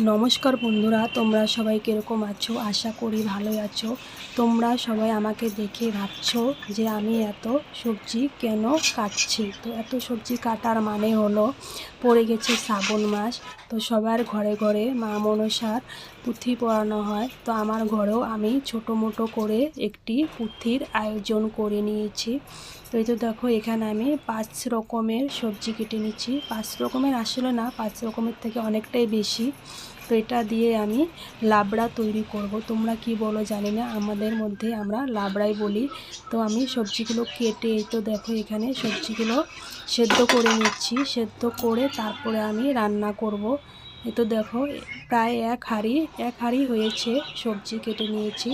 নমস্কার বন্ধুরা, তোমরা সবাই কীরকম আছো? আশা করি ভালোই আছো। তোমরা সবাই আমাকে দেখে ভাবছ যে আমি এত সবজি কেন কাটছি? তো এত সবজি কাটার মানে হলো, পড়ে গেছে শ্রাবণ মাস, তো সবার ঘরে ঘরে মা মনসার পুঁথি পড়ানো হয়। তো আমার ঘরেও আমি ছোটো মোটো করে একটি পুঁথির আয়োজন করে নিয়েছি। তো এই তো দেখো, এখানে আমি পাঁচ রকমের সবজি কেটে নিচ্ছি। পাঁচ রকমের আসলে না, পাঁচ রকমের থেকে অনেকটাই বেশি। তো এটা দিয়ে আমি লাবড়া তৈরি করব। তোমরা কি বলো জানি না, আমাদের মধ্যে আমরা লাবড়াই বলি। তো আমি সবজিগুলো কেটে তো দেখো এখানে সবজিগুলো সেদ্ধ করে নিচ্ছি। সেদ্ধ করে তারপরে আমি রান্না করব। তো দেখো, প্রায় এক হাঁড়ি এক হাঁড়ি হয়েছে সবজি কেটে নিয়েছি।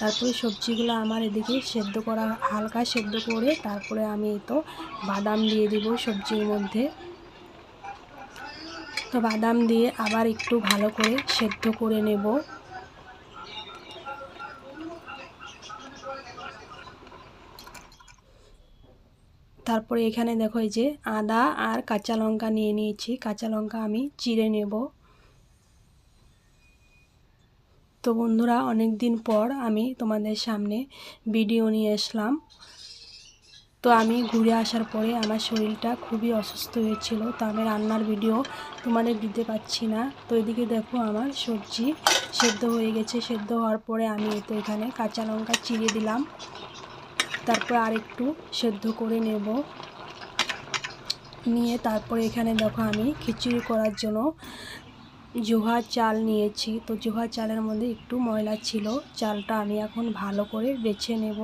তারপরে সবজিগুলো আমার এদিকে সেদ্ধ করা, হালকা সেদ্ধ করে তারপরে আমি তো বাদাম দিয়ে দিব সবজির মধ্যে। তো বাদাম দিয়ে আবার একটু ভালো করে সেদ্ধ করে নেব। তারপরে এখানে দেখো এই যে আদা আর কাঁচা লঙ্কা নিয়ে নিয়েছি। কাঁচা লঙ্কা আমি চিড়ে নেব। তো বন্ধুরা অনেক দিন পর আমি তোমাদের সামনে ভিডিও নিয়ে আসলাম। তো আমি ঘুরে আসার পরে আমার শরীরটা খুবই অসুস্থ হয়েছিল, তো আমি রান্নার ভিডিও তোমাদের দিতে পারছি না। তো এদিকে দেখো আমার সবজি সেদ্ধ হয়ে গেছে, সেদ্ধ হওয়ার পরে আমি তো এখানে কাঁচা লঙ্কা চিড়ে দিলাম। তারপর আরেকটু সেদ্ধ করে নেব। নিয়ে তারপরে এখানে দেখো আমি খিচুড়ি করার জন্য জোহা চাল নিয়েছি। তো জোহা চালের মধ্যে একটু ময়লা ছিল, চালটা আমি এখন ভালো করে বেছে নেব।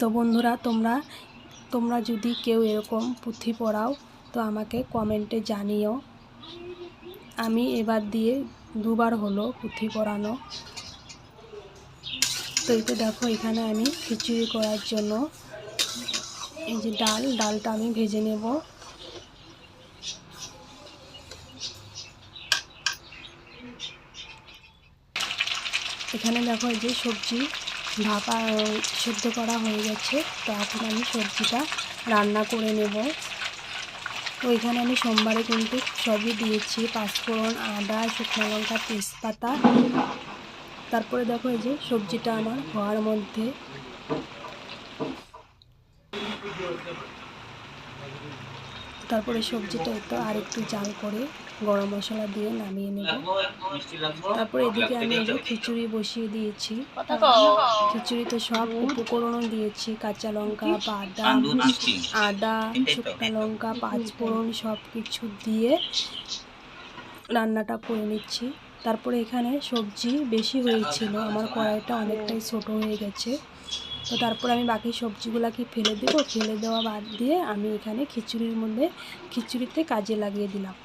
তো বন্ধুরা, তোমরা তোমরা যদি কেউ এরকম পুঁথি পড়াও, তো আমাকে কমেন্টে জানিও। আমি এবার দিয়ে দুবার হলো পুঁথি পড়ানো। তো এই তো দেখো, এখানে আমি খিচুড়ি করার জন্য এই যে ডাল, ডালটা আমি ভেজে নেব। এখানে দেখো এই যে সবজি। ভাপা সেদ্ধ করা হয়ে গেছে। তো এখন আমি সবজিটা রান্না করে নেব। ওইখানে আমি সোমবারে কিন্তু সবই দিয়েছি। পাঁচফোড়ন, আদা, শুকনো লঙ্কা, তেজপাতা। তারপরে দেখো এই যে সবজিটা আমার হওয়ার মধ্যে। তারপরে সবজিটা একটু আর একটু জাল করে গরম মশলা দিয়ে নামিয়ে নেব। তারপরে এদিকে আমি যে খিচুড়ি বসিয়ে দিয়েছি। খিচুড়িতে সব উপকরণ দিয়েছি, কাঁচা লঙ্কা, বাদাম, আদা, শুকনো লঙ্কা, পাঁচফোড়ন সব কিছু দিয়ে রান্নাটা করে নিচ্ছি। তারপরে এখানে সবজি বেশি হয়েছিল, আমার কড়াইটা অনেকটাই ছোট হয়ে গেছে। তো তারপর আমি বাকি সবজিগুলোকে ফেলে দেবো। ফেলে দেওয়া বাদ দিয়ে আমি এখানে খিচুড়ির মধ্যে খিচুড়িতে কাজে লাগিয়ে দিলাম।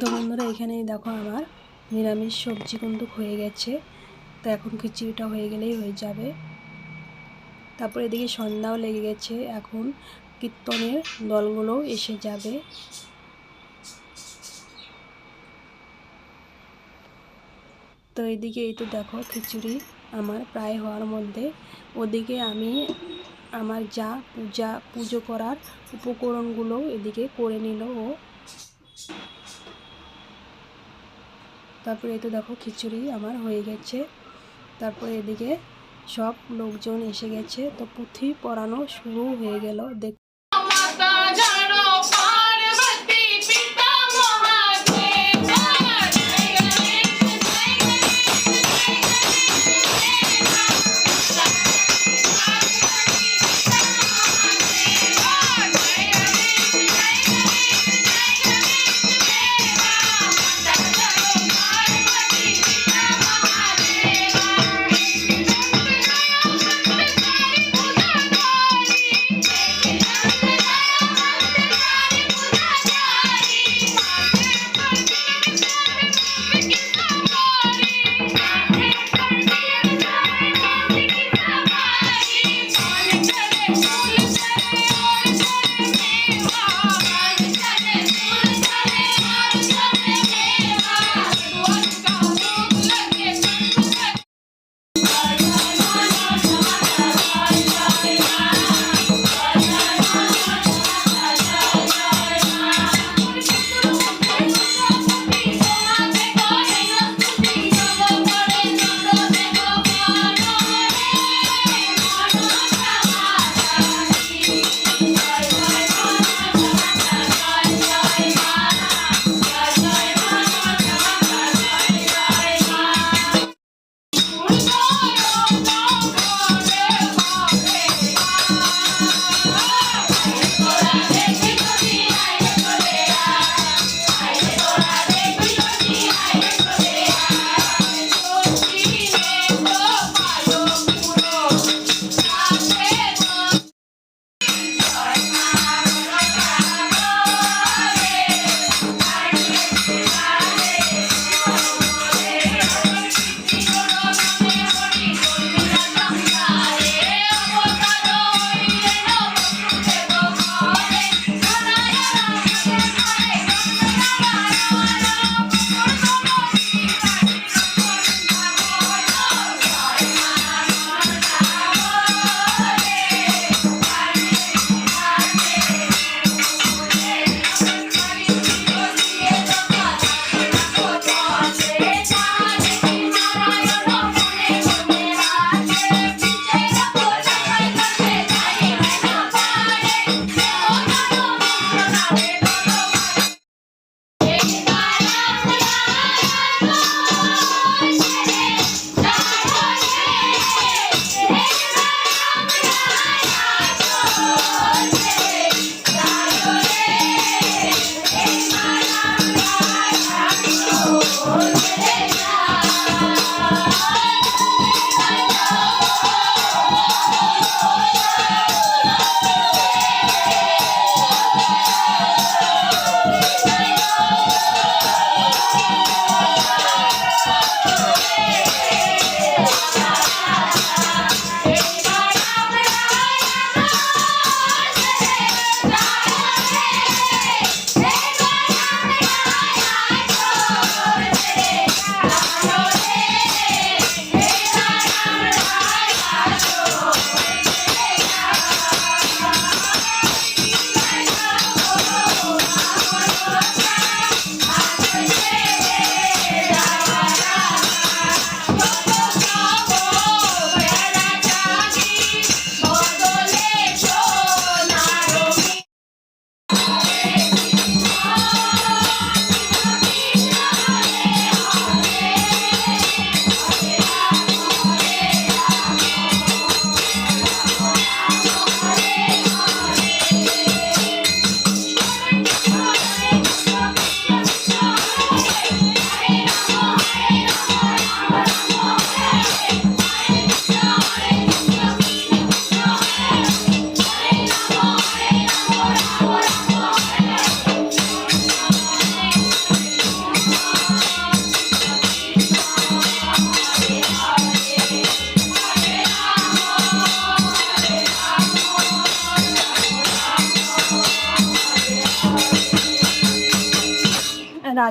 তো বন্ধুরা, এখানেই দেখো আমার নিরামিষ সবজি কিন্তু হয়ে গেছে। তো এখন খিচুড়িটা হয়ে গেলেই হয়ে যাবে। তারপর এদিকে সন্ধ্যাও লেগে গেছে। এখন কীর্তনের দলগুলোও এসে যাবে। তো এদিকে এই তো দেখো খিচুড়ি আমার প্রায় হওয়ার মধ্যে। ওদিকে আমি আমার যা পূজা, পুজো করার উপকরণগুলো এদিকে করে নিল ও। তারপরে এই তো দেখো খিচুড়ি আমার হয়ে গেছে। তারপরে এদিকে সব লোকজন এসে গেছে। তো পুঁথি পড়ানো শুরু হয়ে গেল। দেখ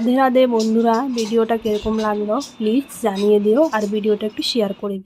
রাধে রাধে বন্ধুরা, ভিডিওটা কীরকম লাগল? প্লিজ জানিয়ে দিও আর ভিডিওটা একটু শেয়ার করে দিও।